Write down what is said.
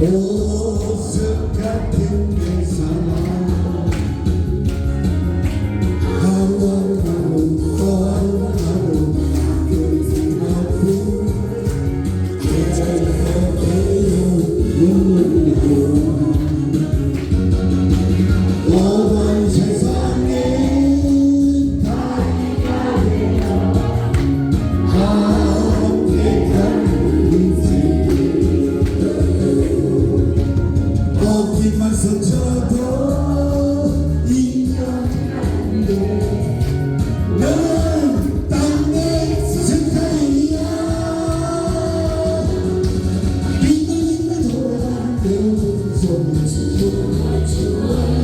모습 같은 게 하지만 서쳐도 인간인데 너는 딴내 스타일이야. 빙글빙글 돌아가는 손을 주워 주워